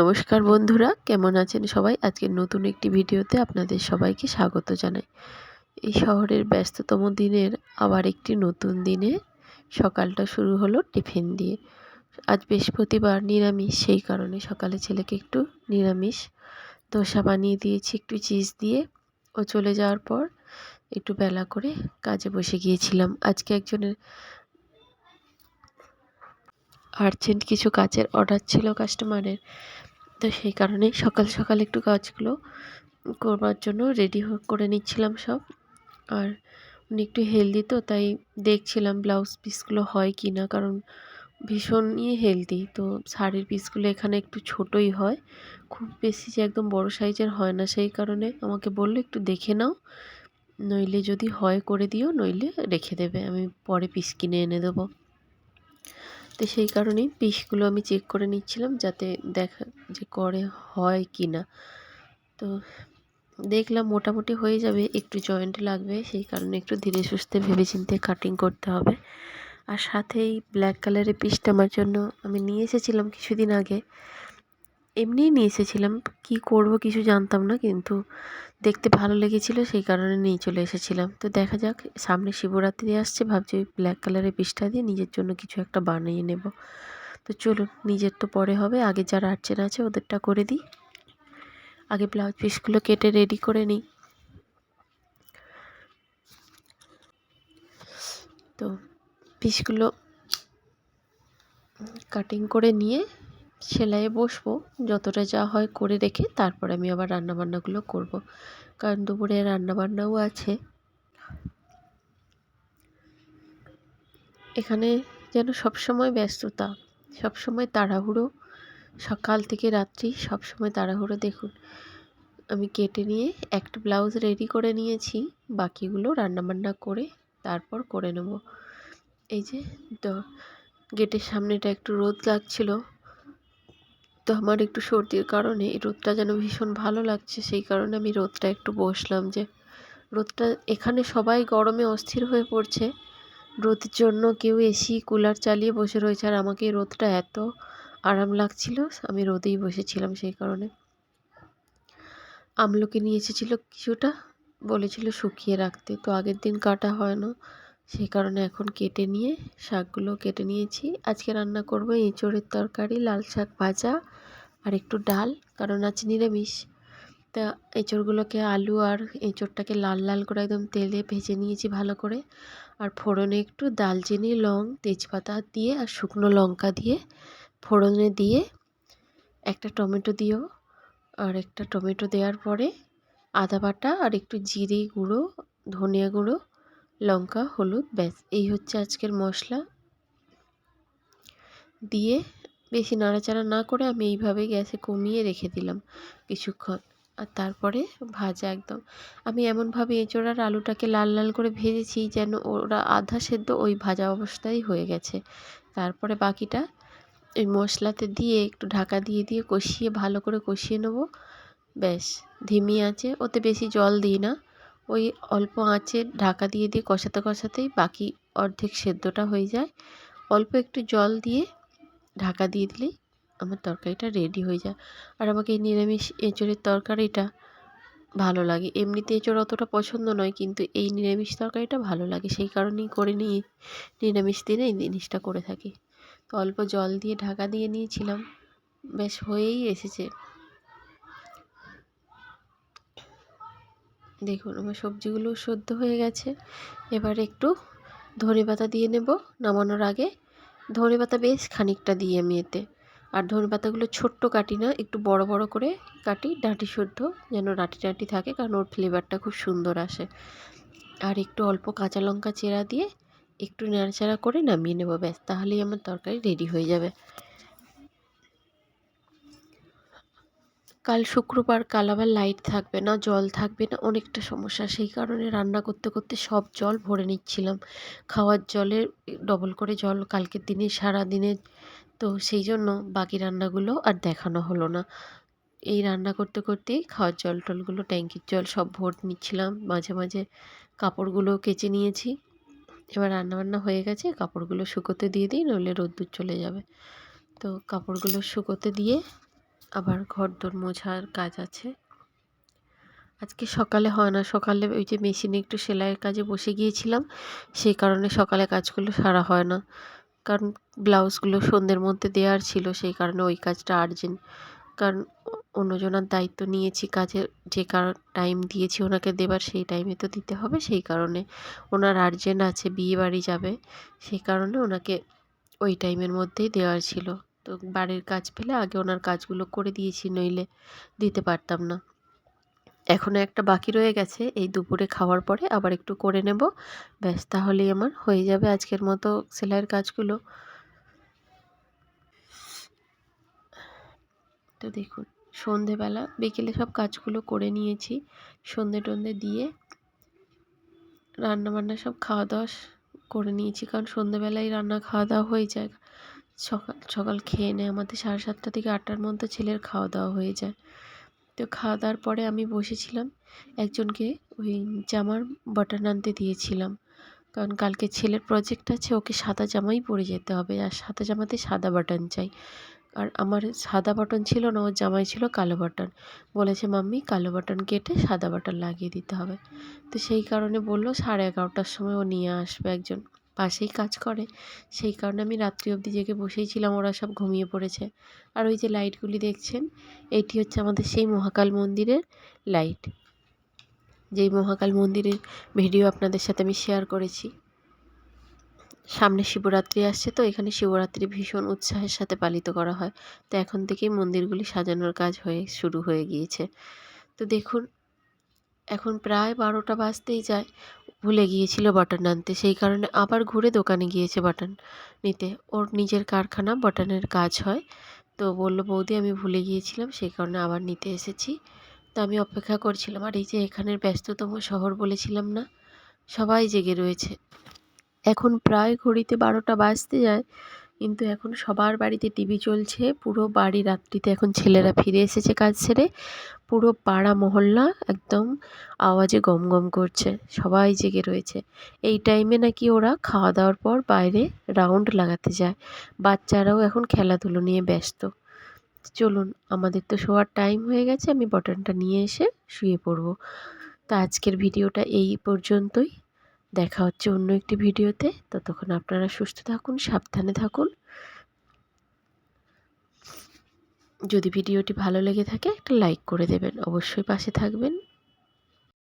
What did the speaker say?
নমস্কার বন্ধুরা, কেমন আছেন সবাই? আজকে নতুন একটি ভিডিওতে আপনাদের সবাইকে স্বাগত জানাই। এই শহরের ব্যস্ততম দিনের আবার একটি নতুন দিনে সকালটা শুরু হলো টিফিন দিয়ে। আজ বৃহস্পতিবার নিরামিষ, সেই কারণে সকালে ছেলেকে একটু নিরামিষ ধোসা বানিয়ে দিয়েছি, একটু চিজ দিয়ে। ও চলে যাওয়ার পর একটু বেলা করে কাজে বসে গিয়েছিলাম। আজকে একজনের আর্জেন্ট কিছু কাজের অর্ডার ছিল কাস্টমারের তো সেই কারণে সকাল সকাল একটু কাজগুলো করবার জন্য রেডি করে নিচ্ছিলাম সব। আর উনি একটু হেলদি তো, তাই দেখছিলাম ব্লাউজ পিসগুলো হয় কি না কারণ ভীষণই হেলদি তো শাড়ির পিসগুলো এখানে একটু ছোটই হয়, খুব বেশি যে একদম বড় সাইজের হয় না। সেই কারণে আমাকে বলল, একটু দেখে নাও, নইলে যদি হয় করে দিও, নইলে রেখে দেবে, আমি পরে পিস কিনে এনে দেবো। তো সেই কারণেই পিসগুলো আমি চেক করে নিচ্ছিলাম যাতে দেখা যে করে হয় কি না। তো দেখলাম মোটামুটি হয়ে যাবে, একটু জয়েন্ট লাগবে, সেই কারণে একটু ধীরে সুস্থে ভেবে চিনতে কাটিং করতে হবে। আর সাথেই ব্ল্যাক কালারের পিসটা আমার জন্য আমি নিয়ে এসেছিলাম কিছুদিন আগে। এমনিই নিয়ে এসেছিলাম। কী করব কিছু জানতাম না কিন্তু দেখতে ভালো লেগেছিল, সেই কারণে নিয়ে চলে এসেছিলাম। তো দেখা যাক, সামনে শিবরাত্রি আসছে, ভাবছি ওই ব্ল্যাক কালারের পিসটা দিয়ে নিজের জন্য কিছু একটা বানিয়ে নেব। তো চলুন, নিজের তো পরে হবে, আগে যারা আর্চেন আছে ওদেরটা করে দিই। আগে ব্লাউজ পিসগুলো কেটে রেডি করে নিই। তো পিসগুলো কাটিং করে নিয়ে সেলাইয়ে বসবো, যতটা যা হয় করে রেখে তারপর আমি আবার রান্নাবান্নাগুলো করব। কারণ দুপুরে রান্নাবান্নাও আছে। এখানে যেন সবসময় ব্যস্ততা, সবসময় তাড়াহুড়ো, সকাল থেকে রাত্রি সবসময় তাড়াহুড়ো দেখুন। আমি কেটে নিয়ে একটা ব্লাউজ রেডি করে নিয়েছি, বাকিগুলো রান্নাবান্না করে তারপর করে নেব। এই যে গেটের সামনেটা একটু রোদ লাগছিল তো আমার একটু সর্দির কারণে এই রোদটা যেন ভীষণ ভালো লাগছে, সেই কারণে আমি রোদটা একটু বসলাম যে, রোদটা এখানে সবাই গরমে অস্থির হয়ে পড়ছে। রোদের জন্য কেউ এসি কুলার চালিয়ে বসে রয়েছে আর আমাকে রোদটা এত আরাম লাগছিল, আমি রোদেই বসেছিলাম সেই কারণে। আমলকি নিয়ে এসেছিল কিছুটা, বলেছিল শুকিয়ে রাখতে, তো আগের দিন কাটা হয় না। সেই কারণে এখন কেটে নিয়ে শাকগুলো কেটে নিয়েছি। আজকে রান্না করব এঁচোড়ের তরকারি, লাল শাক ভাজা আর একটু ডাল, কারণ আজ নিরামিষ। তা এঁচোড়গুলোকে আলু আর এঁচোড়টাকে লাল লাল করে একদম তেলে ভেজে নিয়েছি ভালো করে। আর ফোড়নে একটু দালচিনি, লং, তেজপাতা দিয়ে আর শুকনো লঙ্কা দিয়ে ফোড়নে দিয়ে একটা টমেটো দিও। আর একটা টমেটো দেওয়ার পরে আদা বাটা আর একটু জিরে গুঁড়ো, ধনিয়া গুঁড়ো লঙ্কা, হলুদ, ব্যাস। এই হচ্ছে আজকের মশলা। দিয়ে বেশি নাড়াচাড়া না করে আমি এইভাবে গ্যাসে কমিয়ে রেখে দিলাম কিছুক্ষণ। আর তারপরে ভাজা একদম। আমি এমনভাবে এঁচোড় আর আলুটাকে লাল লাল করে ভেজেছি যেন ওরা আধা সেদ্ধ ওই ভাজা অবস্থায় হয়ে গেছে। তারপরে বাকিটা ওই মশলাতে দিয়ে একটু ঢাকা দিয়ে দিয়ে কষিয়ে ভালো করে কষিয়ে নেব। ব্যাস, ধিমি আছে। ওতে বেশি জল দিই না। ওই অল্প আঁচে ঢাকা দিয়ে দিয়ে কষাতে কষাতেই বাকি অর্ধেক সেদ্ধটা হয়ে যায়। অল্প একটু জল দিয়ে ঢাকা দিয়ে দিলেই আমার তরকারিটা রেডি হয়ে যায়। আর আমাকে এই নিরামিষ এঁচোড়ের তরকারিটা ভালো লাগে। এমনিতে এঁচোড় অতটা পছন্দ নয়, কিন্তু এই নিরামিষ তরকারিটা ভালো লাগে। সেই কারণেই করে নিয়ে নিরামিষ দিনে এই জিনিসটা করে থাকি। তো অল্প জল দিয়ে ঢাকা দিয়ে নিয়েছিলাম। বেশ হয়েই এসেছে। দেখুন, আমার সবজিগুলো সদ্য হয়ে গেছে। এবার একটু ধনে পাতা দিয়ে নেব। নামানোর আগে ধনে পাতা বেশ খানিকটা দিই আমি এতে। আর ধনে পাতাগুলো ছোট্ট কাটি না, একটু বড় বড় করে কাটি, ডাঁটি শুদ্ধ যেন ডাঁটি ডাঁটি থাকে, কারণ ওর ফ্লেভারটা খুব সুন্দর আসে। আর একটু অল্প কাঁচা লঙ্কা চেরা দিয়ে একটু নাড়াচাড়া করে নামিয়ে নেব, ব্যাস, তাহলেই আমার তরকারি রেডি হয়ে যাবে। কাল শুক্রবার কাল আবার লাইট থাকবে না, জল থাকবে না, অনেকটা সমস্যা। সেই কারণে রান্না করতে করতে সব জল ভরে নিচ্ছিলাম। খাওয়ার জলে ডবল করে জল কালকের দিনে সারা দিনে তো সেই জন্য বাকি রান্নাগুলো আর দেখানো হলো না। এই রান্না করতে করতেই খাওয়ার জল টলগুলো, ট্যাঙ্কির জল সব ভোট নিচ্ছিলাম। মাঝে মাঝে কাপড়গুলো কেচে নিয়েছি। এবার রান্নাবান্না হয়ে গেছে, কাপড়গুলো শুকোতে দিয়ে দিই, নইলে রোদ্দুর চলে যাবে। তো কাপড়গুলো শুকোতে দিয়ে আবার ঘর দোর মোছার কাজ আছে। আজকে সকালে হয় না, সকালে ওই যে মেশিনে একটু সেলাইয়ের কাজে বসে গিয়েছিলাম, সেই কারণে সকালে কাজগুলো সারা হয় না। কারণ ব্লাউজগুলো সন্ধ্যের মধ্যে দেওয়ার ছিল, সেই কারণে ওই কাজটা আর্জেন্ট কারণ অন্যজনার দায়িত্ব নিয়েছি কাজের, যে কারণ টাইম দিয়েছি ওনাকে দেবার সেই টাইমে তো দিতে হবে, সেই কারণে ওনার আর্জেন্ট আছে, বিয়ে বাড়ি যাবে, সেই কারণে ওনাকে ওই টাইমের মধ্যেই দেওয়ার ছিল। তো বাড়ির কাজ পেলে আগে ওনার কাজগুলো করে দিয়েছি, নইলে দিতে পারতাম না। এখনও একটা বাকি রয়ে গেছে, এই দুপুরে খাওয়ার পরে আবার একটু করে নেব। ব্যাস, তাহলেই আমার হয়ে যাবে আজকের মতো সেলাইয়ের কাজগুলো। তো দেখুন, সন্ধেবেলা বিকেলে সব কাজগুলো করে নিয়েছি, সন্ধে টন্ধে দিয়ে রান্না বান্না সব খাওয়া দাওয়া করে নিয়েছি, কারণ সন্ধেবেলায় রান্না খাওয়া দাওয়া হয়ে যায়। সকাল সকাল খেয়ে নেয় আমাদের সাড়ে সাতটা থেকে আটটার মধ্যে ছেলের খাওয়া দাওয়া হয়ে যায়। তো খাওয়া দাওয়ার পরে আমি বসেছিলাম। একজনকে ওই জামার বাটন আনতে দিয়েছিলাম। কারণ কালকে ছেলের প্রজেক্ট আছে, ওকে সাদা জামাই পরে যেতে হবে। আর সাদা জামাতে সাদা বাটন চাই। আর আমার সাদা বাটন ছিল না, ওর জামাই ছিল কালো বাটন বলেছে, মাম্মি, কালো বাটন কেটে সাদা বাটন লাগিয়ে দিতে হবে। তো সেই কারণে বলল, সাড়ে এগারোটার সময় ও নিয়ে আসবে একজন। পাশেই কাজ করে। সেই কারণে আমি রাত্রি অবধি জেগে বসেই ছিলাম, ওরা সব ঘুমিয়ে পড়েছে। আর ওই যে লাইটগুলি দেখছেন, এটি হচ্ছে আমাদের সেই মহাকাল মন্দিরের লাইট। যেই মহাকাল মন্দিরের ভিডিও আপনাদের সাথে আমি শেয়ার করেছি। সামনে শিবরাত্রি আসছে তো, এখানে শিবরাত্রি ভীষণ উৎসাহের সাথে পালিত করা হয়। তো এখন থেকেই মন্দিরগুলি সাজানোর কাজ হয়ে শুরু হয়ে গিয়েছে। তো দেখুন, এখন প্রায় বারোটা বাজতেই যায়। ভুলে গিয়েছিল বাটন আনতে। সেই কারণে আবার ঘুরে দোকানে গিয়েছে বাটন নিতে। ওর নিজের কারখানা বাটনের কাজ হয়। তো বলল, বৌদি, আমি ভুলে গিয়েছিলাম, সেই কারণে আবার নিতে এসেছি। তো আমি অপেক্ষা করছিলাম, আর এই যে এখানের ব্যস্ততম শহর বলেছিলাম না, সবাই জেগে রয়েছে। এখন প্রায় ঘড়িতে বারোটা বাজতে যায়। কিন্তু এখন সবার বাড়িতে টিভি চলছে। পুরো বাড়ি রাত্রিতে এখন ছেলেরা ফিরে এসেছে কাজ সেরে। পুরো পাড়া মহল্লা একদম আওয়াজে গম গম করছে। সবাই জেগে রয়েছে। এই টাইমে নাকি ওরা খাওয়া দাওয়ার পর বাইরে রাউন্ড লাগাতে যায়। বাচ্চারাও এখন খেলাধুলো নিয়ে ব্যস্ত। চলুন, আমাদের তো শোয়ার টাইম হয়ে গেছে। আমি বটনটা নিয়ে এসে শুয়ে পড়ব। তো আজকের ভিডিওটা এই পর্যন্তই। দেখা হচ্ছে অন্য একটি ভিডিওতে। ততক্ষণ আপনারা সুস্থ থাকুন, সাবধানে থাকুন। যদি ভিডিওটি ভালো লেগে থাকে, একটা লাইক করে দেবেন। অবশ্যই পাশে থাকবেন।